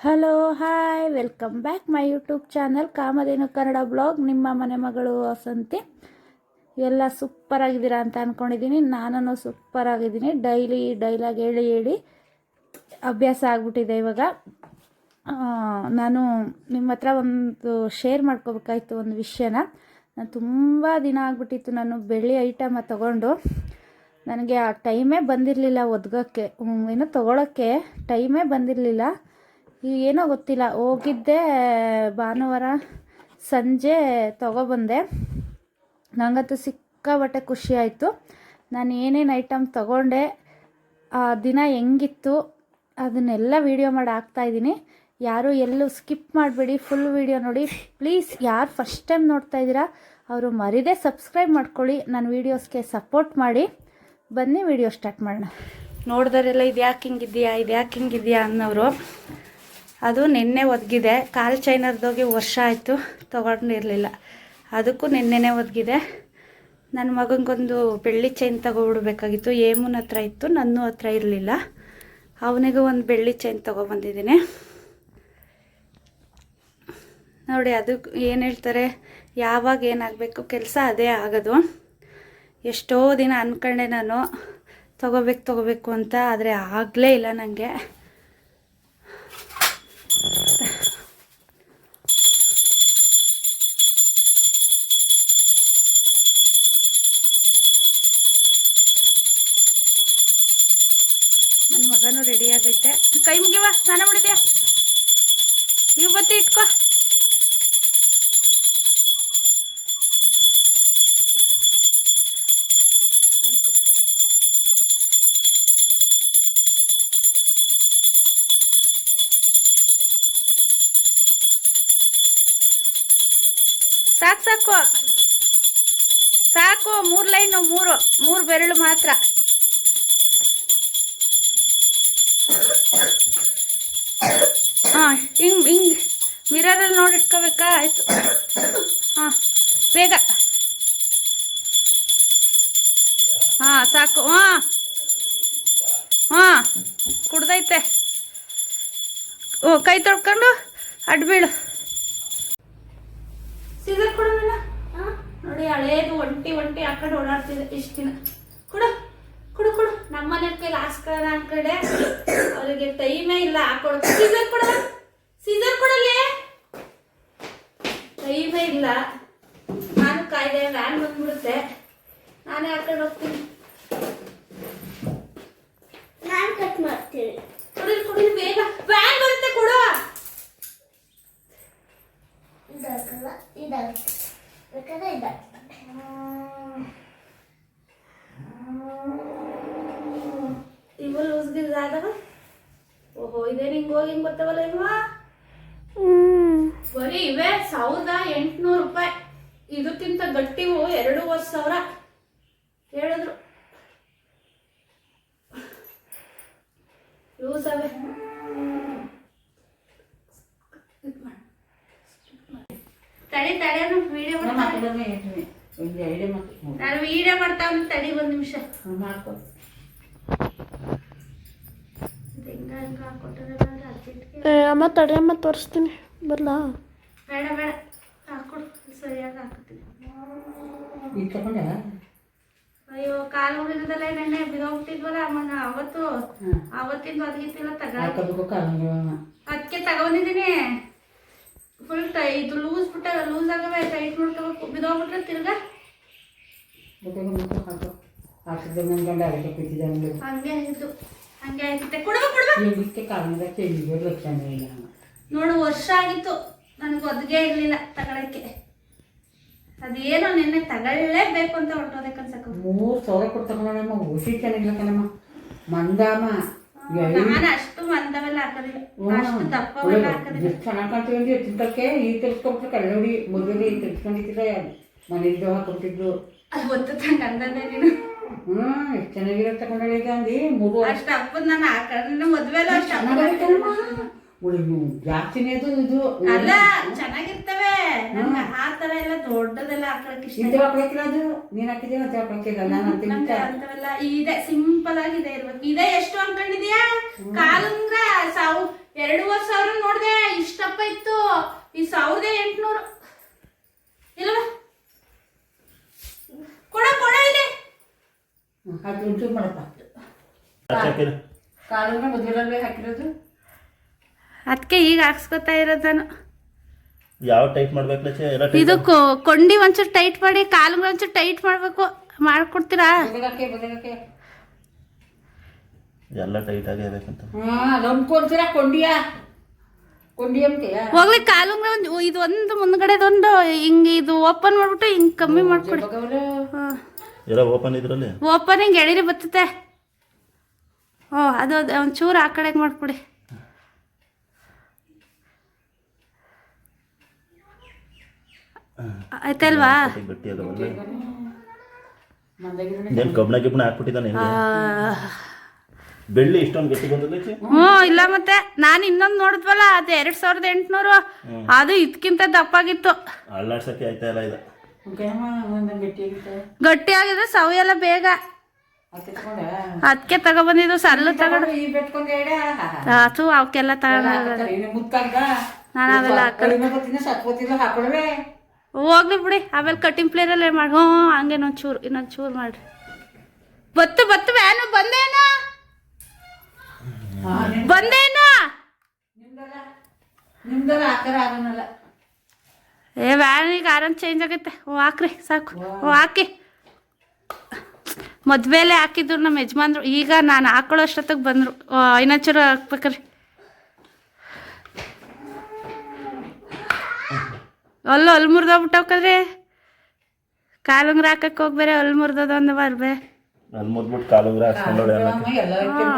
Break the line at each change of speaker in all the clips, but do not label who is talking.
Hello hi welcome back my YouTube channel Kamadhenu Kannada blog ನಿಮ್ಮ ಮನೆ ಮಗಳು ವಸಂತಿ ಎಲ್ಲ ಸೂಪರ್ ಆಗಿದ್ದೀರಾ ಅಂತ ಅಂದ್ಕೊಂಡಿದ್ದೀನಿ ನಾನು ಸೂಪರ್ ಆಗಿದ್ದೀನಿ ಡೈಲಿ ಡೈಲಾಗ್ ಹೇಳಿ ಹೇಳಿ ಅಭ್ಯಾಸ ಆಗ್ಬಿಟ್ಟಿದೆ ಇವಾಗ ನಾನು ನಿಮ್ಮ ಹತ್ರ ಒಂದು ಶೇರ್ ಮಾಡ್ಕೋಬೇಕಾಯ್ತು ಒಂದು ವಿಷಯನ ನಾನು ತುಂಬ ದಿನ ಆಗ್ಬಿಟ್ಟಿತ್ತು ನಾನು ಬೆಳ್ಳಿ ಐಟಮ ತಗೊಂಡು ನನಗೆ ಆ ಟೈಮೇ ಬಂದಿರಲಿಲ್ಲ ಒದ್ಗೋಕ್ಕೆ ಏನೋ ತೊಗೊಳಕ್ಕೆ ಟೈಮೇ ಬಂದಿರಲಿಲ್ಲ ಏನೋ ಗೊತ್ತಿಲ್ಲ. ಹೋಗಿದ್ದೆ, ಭಾನುವಾರ ಸಂಜೆ ತಗೊಬಂದೆ ನನಗಂತೂ ಸಿಕ್ಕಾಬಟ್ಟೆ ಖುಷಿ ಆಯಿತು. ನಾನು ಏನೇನು ಐಟಮ್ ತಗೊಂಡೆ, ಆ ದಿನ ಹೆಂಗಿತ್ತು ಅದನ್ನೆಲ್ಲ ವೀಡಿಯೋ ಮಾಡಿ ಹಾಕ್ತಾಯಿದ್ದೀನಿ ಯಾರು ಎಲ್ಲೂ ಸ್ಕಿಪ್ ಮಾಡಬೇಡಿ ಫುಲ್ ವೀಡಿಯೋ ನೋಡಿ. ಪ್ಲೀಸ್ ಯಾರು ಫಸ್ಟ್ ಟೈಮ್ ನೋಡ್ತಾ ಇದ್ದೀರಾ, ಅವರು ಮರಿದೇ ಸಬ್ಸ್ಕ್ರೈಬ್ ಮಾಡ್ಕೊಳ್ಳಿ ನನ್ನ ವೀಡಿಯೋಸ್ಗೆ ಸಪೋರ್ಟ್ ಮಾಡಿ. ಬನ್ನಿ ವಿಡಿಯೋ ಸ್ಟಾರ್ಟ್ ಮಾಡೋಣ. ನೋಡಿದರೆಲ್ಲ ಇದು ಯಾಕೆ ಹಿಂಗಿದೆಯಾ ಇದು ಯಾಕೆ ಹಿಂಗಿದೆಯಾ ಅನ್ನೋರು. ಅದು ನಿನ್ನೆ ಒದಗಿದೆ. ಕಾಲು ಚೈನರ್ದೋಗಿ ವರ್ಷ ಆಯಿತು, ತೊಗೊಂಡಿರಲಿಲ್ಲ. ಅದಕ್ಕೂ ನಿನ್ನೆನೇ ಒದಗಿದೆ. ನನ್ನ ಮಗನಿಗೊಂದು ಬೆಳ್ಳಿ ಚೈನ್ ತಗೊಬಿಡ್ಬೇಕಾಗಿತ್ತು. ಏಮುನ ಹತ್ರ ಇತ್ತು, ನನ್ನ ಹತ್ರ ಇರಲಿಲ್ಲ. ಅವನಿಗೂ ಒಂದು ಬೆಳ್ಳಿ ಚೈನ್ ತೊಗೊಬಂದಿದ್ದೀನಿ. ನೋಡಿ, ಅದು ಏನು ಹೇಳ್ತಾರೆ, ಯಾವಾಗ ಏನಾಗಬೇಕು ಕೆಲಸ ಅದೇ ಆಗೋದು. ಎಷ್ಟೋ ದಿನ ಅಂದ್ಕೊಂಡೆ ನಾನು, ತೊಗೋಬೇಕು ತೊಗೋಬೇಕು ಅಂತ, ಆದರೆ ಆಗಲೇ ಇಲ್ಲ ನನಗೆ ಕೈ ಮುಗಿವ ಸ್ನಾನ ಮಾಡಿದ್ಯಾ? ನೀವು ಬತ್ತಿ ಇಟ್ಕೋ. ಸಾಕು ಸಾಕು. ಸಾಕು, ಮೂರು ಲೈನು, ಮೂರು ಮೂರು ಬೆರಳು ಮಾತ್ರ. ಹಾಂ, ಹಿಂಗೆ ಹಿಂಗೆ. ಮಿರರಲ್ಲಿ ನೋಡಿ ಇಟ್ಕೋಬೇಕಾ? ಆಯಿತು. ಹಾಂ, ಬೇಗ. ಹಾಂ, ಸಾಕು. ಹಾಂ. ಹಾಂ, ಕುಡ್ದೈತೆ. ಓ, ಕೈ ತೊಳ್ಕೊಂಡು ಅಡ್ಬೀಳು ಸೀಸರ್ ಹಾ, ನೋಡಿ, ಹಳೇದು ಒಂಟಿ ಒಂಟಿ ಆ ಕಡೆ ಓಡಾಡ್ತಿದೆ ಇಷ್ಟು ದಿನ. ಕೊಡು ಕೊಡು ಕೊಡು. ನಮ್ಮ ಮನೆ ಕೈಲಿ ಹಾಸ್ಕೊಳ್ಳೋಣ ಅವರಿಗೆ ಇಲ್ಲ ಹಾಕೊಡು ಸೀಸರ್ ಕೊಡ ಸೀಸರ್ ಕೊಡಲಿ ಟೈಮೇ ಇಲ್ಲ. ನಾನು ಕಾಯ್ದೆ ವ್ಯಾನ್ ಬಂದ್ಬಿಡುತ್ತೆ. ನಾನೇ ಹಾಕೊಂಡು ಹೋಗ್ತೀನಿ.
ನಾನು ಕಟ್ ಮಾಡ್ತೀನಿ
ಕೊಡಿಲ್ ಕೊಡಿಲ್ ಬೇಗ ವ್ಯಾನ್ ಬರುತ್ತೆ ಕೊಡು
ಇದಾಗಲ್ಲ ಇದಾಗುತ್ತೆ ಬೇಕಾದ್ರೆ ಇದಾಗುತ್ತೆ
ಇವು ಲೂಸ್ ಗಿಸ್ ಆದವ ಓಹೋ ಇದೇನು ಹಿಂಗೆ ಹೋಗಿ ಹಿಂಗ್ ಬರ್ತಾವಲ್ಲ ಇಲ್ವಾ ಬರೀ ಇವೆ ಸಾವಿರದ ಎಂಟುನೂರು ರೂಪಾಯಿ. ಇದಕ್ಕಿಂತ ಗಟ್ಟಿವು ಎರಡೂವರೆ ಸಾವಿರ. ಹೇಳಿದ್ರು. ಲೂಸ್ ಅವೆ ಇದ್. ತಡಿ ತಡಿ ವಿಡಿಯೋ ನಾನು ವಿಡಿಯೋ ಮಾಡ್ತಾ ಒಂದು ತಡಿ ಒಂದು ನಿಮಿಷ.
ಅಮ್ಮ ತಡೆ ಅಮ್ಮ ತೋರಿಸ್ತೀನಿ. ಬರಲಾ?
ಬೇಡ ಬೇಡ. ಸರಿಯಾಗಿ ಹಾಕ್ತೀನಿ ಅಯ್ಯೋ ಕಾಲು ಉಳಿದದಲ್ಲ ನೆನ್ನೆ ಬಿದೋಗ್ತಿದ್ವಲ್ಲ ಅಮ್ಮನ. ಅವತ್ತು ಅವತ್ತಿಂದ ಒದಗಿತ್ತಿಲ್ಲ ತಗ. ಅದಕ್ಕೆ ತಗೊಂಡಿದ್ದೀನಿ. ಫುಲ್ ಟೈ ಇದು ಲೂಸ್ ಬಿಟ್ಟ ಲೂಸ್ ಆಗವೆ ಟೈಟ್ ಮಾಡ್ಕೋಬೇಕು ಬಿದೋಗ್ಬಿಟ್ರೆ ತಿರ್ಗಾ? ಹಂಗೆ ಆಯ್ತು. ಹಂಗೆ ಆಗಿತ್ತೆ ಲಕ್ಷಣ ಇಲ್ಲ. ನೋಡು ವರ್ಷ ಆಗಿತ್ತು. ನನಗೆ ಒದಗೆ ಇರಲಿಲ್ಲ ತಗೊಳಕ್ಕೆ. ಅದೇನೋ ನಿನ್ನೆ ತಗೊಳ್ಳೇಬೇಕು ಅಂತ ಹೊರಟೋದೆ ಕನ್ಸಕ್ಕೆ.
ಮೂರು ಸಾವಿರ ಕೊಡ್ತಾನಮ್ಮ ಹುಸಿ ಚೆನ್ನಾಗಿಲ್ಲ ಕಣಮ್ಮ. ಮಂದಾಮ
ನಾನು ಅಷ್ಟು ಮಂದವೆಲ್ಲ ಹಾಕೋದಿಲ್ಲ. ಅಷ್ಟು ದಪ್ಪವೆಲ್ಲ ಹಾಕೋದಿಲ್ಲ.
ಚೆನ್ನಾಗಿ ಕಾಣ್ತೀವಿ ತಿಂತಕ್ಕೆ ಈ ತೆಗ್ಸ್ಕೊಬಿಟ್ಟು ಕಳ್ಳೋಡಿ ಮೊದಲು ಈ ತೆಗ್ಸ್ಕೊಂಡಿದ್ದ ಮನೆದ್ದು ಹಾಕೊಟ್ಟಿದ್ದು
ಅವತ್ತು ತಂಗ ಅಂದನೆ ನೀನು.
ಹ್ಮ್ ಎಷ್ಟು ಚೆನ್ನಾಗಿರೋ ತಗೊಂಡಾಗ ಈಗ ಅಂದಿ? ಮೂರು
ಅಷ್ಟು ಅಪ್ಪನ ನಾನು ಹಾಕೊಂಡ್ ಮದ್ವೆಲೂ ಅಷ್ಟು
ಉಳಿದು ಜಾಸ್ತಿನೇ ಅದು ಇದು.
ಅಲ್ಲ ಚೆನ್ನಾಗಿರ್ತವೆ. ನನ್ಗೆ ಆ ತರ ಎಲ್ಲ ದೊಡ್ಡದೆಲ್ಲ ಇಷ್ಟ
ಇದು ಹಾಕ್ಬೇಕಿಲ್ಲ ಅದು? ನೀನ್ ಹಾಕಿದೀಯ ಮತ್ತೆ ಹಾಕ್ಬೇಕಿಲ್ಲ ನಾನು ಅಂತೀನಿ
ಇದೆ. ಸಿಂಪಲ್ ಆಗಿದೆ ಇರ್ಬೇಕು. ಇದೆ ಎಷ್ಟು ಅನ್ಕೊಂಡಿದ್ಯಾ ಕಾಲಂದ್ರ ಸಾವು ಎರಡೂವರೆ ಸಾವಿರ ನೋಡ್ದೆ ರೂಪಾಯಿ ಇತ್ತು ಈ ಸಾವಿರದ ಎಂಟುನೂರು ಇಲ್ವಾ ಕೊಡ ಕೊಡ ಇಲ್ಲಿ
ಅದು ಒಂಚೂರು ಮಾಡಪ್ಪ
ಹಾಕಿಲ್ಲ
ಕಾಲನ್ನ ಹಾಕಿರೋದು?
ಅದಕ್ಕೆ ಈಗ ಹಾಕ್ಸ್ಕೊತಾ ಇರೋದನು
ಯಾವ ಟೈಪ್ ಮಾಡ್ಬೇಕು ಎಲ್ಲ
ಇದು ಕೊಂಡಿ ಒಂಚೂರು ಟೈಟ್ ಮಾಡಿ ಕಾಲುಗಳು ಒಂಚೂರು ಟೈಟ್ ಮಾಡಬೇಕು ಮಾಡ್ಕೊಡ್ತೀರಾ?
ಬದಲಾಕೆ ಬದಲಾಕೆ
ಎಲ್ಲ ಟೈಟ್ ಆಗಿ
ಇರಬೇಕಂತ. ಅದೊಂದ್ಕೊಂತೀರ ಕೊಂಡಿಯ? ಕೊಂಡಿ ಅಂತೀಯ?
ಹೋಗ್ಲಿ ಕಾಲುಂಗ್ರ ಒಂದು ಇದು ಒಂದು ಮುಂದ್ಗಡೆದೊಂದು ಹಿಂಗೆ ಇದು ಓಪನ್ ಮಾಡ್ಬಿಟ್ಟು ಹಿಂಗೆ ಕಮ್ಮಿ ಮಾಡ್ಕೊಡಿ.
ಎಲ್ಲ ಓಪನ್ ಇದ್ರಲ್ಲಿ?
ಓಪನ್ ಹಿಂಗೆ ಎಳಿರಿ ಬರ್ತತೆ ಓ ಅದು ಅದು ಒಂಚೂರು ಆ ಕಡೆಗೆ ಮಾಡ್ಕೊಡಿ. ಆಯ್ತಲ್ವಾ?
ಗಟ್ಟಿ
ಮಂದಾಗಿರೋಣ
ಏನು ಕಬ್ಬಣ ಗಿಬ್ಬಣ ಹಾಕ್ಬಿಟ್ಟಿದ್ದಾನೆ ಬೆಳ್ಳಿ ಇಷ್ಟೊಂದು ಗಟ್ಟಿ ಬಂದದ
ಹ್ಞೂ ಇಲ್ಲ ಮತ್ತೆ. ನಾನು ಇನ್ನೊಂದು ನೋಡಿದ್ವಲ್ಲ ಅದು ಎರಡು ಸಾವಿರದ ಎಂಟುನೂರು. ಅದು ಇದಕ್ಕಿಂತ ದಪ್ಪಾಗಿತ್ತು.
ಅಳ್ಳಾಡ್ಸಕ್ಕೆ ಆಯ್ತಾ ಇಲ್ಲ ಇದು?
ಗಟ್ಟಿ ಆಗಿದ್ರೆ ಸವಿಯಲ್ಲ ಬೇಗ.
ಅದಕ್ಕೆ
ತಗೊಬಂದಿದ್ದು ಸಲ್ಲು ತಗೊಂಡು ಆತು ಅವಕ್ಕೆಲ್ಲ ತಗೊಂಡು ನಾನು ಅವೆಲ್ಲ
ಹಾಕೊಳ್ವೆ
ಹೋಗ್ಲಿ ಬಿಡಿ, ಆಮೇಲೆ ಕಟಿಂಗ್ ಪ್ಲೇರಲ್ಲೇ ಮಾಡಿ. ಹ್ಞೂ, ಹಂಗೆ ಇನ್ನೊಂದು ಚೂರು ಇನ್ನೊಂದು ಚೂರು ಮಾಡ್ರಿ. ಬತ್ತು ಬತ್ತು, ವ್ಯಾನು, ಬಂದೇನು? ಬಂದೇನು?
ನಿಮ್ದಲ್ಲ? ನಿಮ್ದಲ್ಲ ಆ ಥರ ಆಗೋನಲ್ಲ.
ಏ ವ್ಯಾನ್ ಈಗ ಆರಾಮ್ ಚೇಂಜ್ ಆಗುತ್ತೆ ಓ ಹಾಕ್ರಿ ಸಾಕು. ಓ ಹಾಕಿ. ಮದ್ವೆಲೆ ಹಾಕಿದ್ರು ನಮ್ಮ ಯಜಮಾನ್ರು. ಈಗ ನಾನು ಹಾಕೊಳ್ಳೋ ಅಷ್ಟೊತ್ತಿಗೆ ಬಂದರು. ಇನ್ನೊಂದು ಚೂರು ಹಾಕ್ಬೇಕ್ರಿ. ಅಲ್ಲೂ ಅಲ್ಲಿ ಮುರಿದೋಗ್ಬಿಟ್ಟವ್ಕಲ್ರಿ ಕಾಲುಂಗ್ರ ಹಾಕಕ್ಕೆ ಹೋಗ್ಬೇರೆ ಅಲ್ಲಿ ಮುರಿದೋದು ಒಂದು ಬರ್ಬೇ
ಅಲ್ಲಿ ಮುದ್ಬಿಟ್ಟು ಕಾಲುಂಗ್ರ ಹಾಕ್ಸ್ಕೊಂಡೋಳೆ
ಅಮ್ಮ ಎಲ್ಲ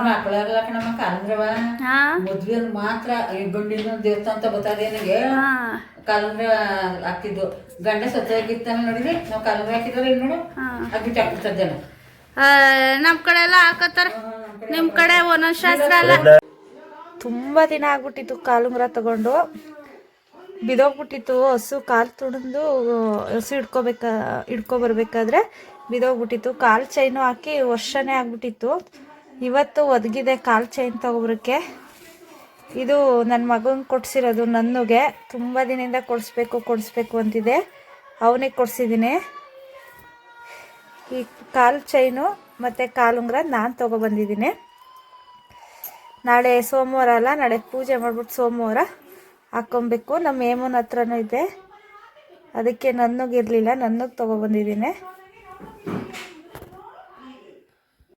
ಹಾಕೊಳ್ಳಾರಲ್ಲ ಕಣಮ್ಮ ಕಾಲಂದ್ರವ
ಹಾಂ.
ಮದ್ವೆಯಲ್ಲಿ ಮಾತ್ರ ಈ ಗಂಡಿನ ದೇವಸ್ಥಾನ ಅಂತ ಬತ್ತದೆ ನನಗೆ
ಹಾಂ.
ಕಾಲಂದ್ರ ಹಾಕಿದ್ದು. ಗಂಡ ಸತ್ತಾಗಿತ್ತಾನ ನೋಡಿದ್ರೆ ನಾವು ಕಾಲಂದ್ರ ಹಾಕಿದ್ರೆ ಇಲ್ಲಿ ನೋಡು? ಅದು ಬಿಟ್ಟು ಹಾಕ್ಬಿಡ್ತದ್ದೇನೆ
ನಮ್ಮ ಕಡೆ ಎಲ್ಲ ಹಾಕತ್ತಾರ. ನಿಮ್ಮ ಕಡೆ ಒಂದೊಂದು ಶಾಸ್ತ್ರ ಅಲ್ಲ ತುಂಬಾ ದಿನ ಆಗ್ಬಿಟ್ಟಿತ್ತು ಕಾಲುಂಗ್ರ ತಗೊಂಡು. ಬಿದೋಗ್ಬಿಟ್ಟಿತ್ತು ಹಸು ಕಾಲು ತುಡಿದು ಹಸು ಇಡ್ಕೊ ಹಿಡ್ಕೊಬರ್ಬೇಕಾದ್ರೆ ಬಿದೋಗ್ಬಿಟ್ಟಿತ್ತು. ಕಾಲು ಚೈನು ಹಾಕಿ ವರ್ಷನೇ ಆಗ್ಬಿಟ್ಟಿತ್ತು. ಇವತ್ತು ಒದಗಿದೆ ಕಾಲು ಚೈನ್ ತಗೊಬರಕ್ಕೆ. ಇದು ನನ್ನ ಮಗಂಗೆ ಕೊಡಿಸಿರೋದು, ನನ್ನುಗೆ. ತುಂಬ ದಿನದಿಂದ ಕೊಡಿಸ್ಬೇಕು ಕೊಡಿಸ್ಬೇಕು ಅಂತಿದೆ. ಅವನಿಗೆ ಕೊಡಿಸಿದ್ದೀನಿ ಈ ಕಾಲು ಚೈನು ಮತ್ತು ಕಾಲುಂಗ್ರ ನಾನು ತೊಗೊಬಂದಿದ್ದೀನಿ ನಾಳೆ ಸೋಮವಾರ ಅಲ್ಲ, ನಾಳೆ ಪೂಜೆ ಮಾಡಿಬಿಟ್ಟು ಸೋಮವಾರ ಹಾಕ್ಕೊಬೇಕು ನಮ್ಮ ಹೇಮನ ಹತ್ರನೂ ಇದೆ. ಅದಕ್ಕೆ ನನ್ನಗಿರಲಿಲ್ಲ ನನ್ನಗೆ ತೊಗೊಬಂದಿದ್ದೀನಿ Thank you.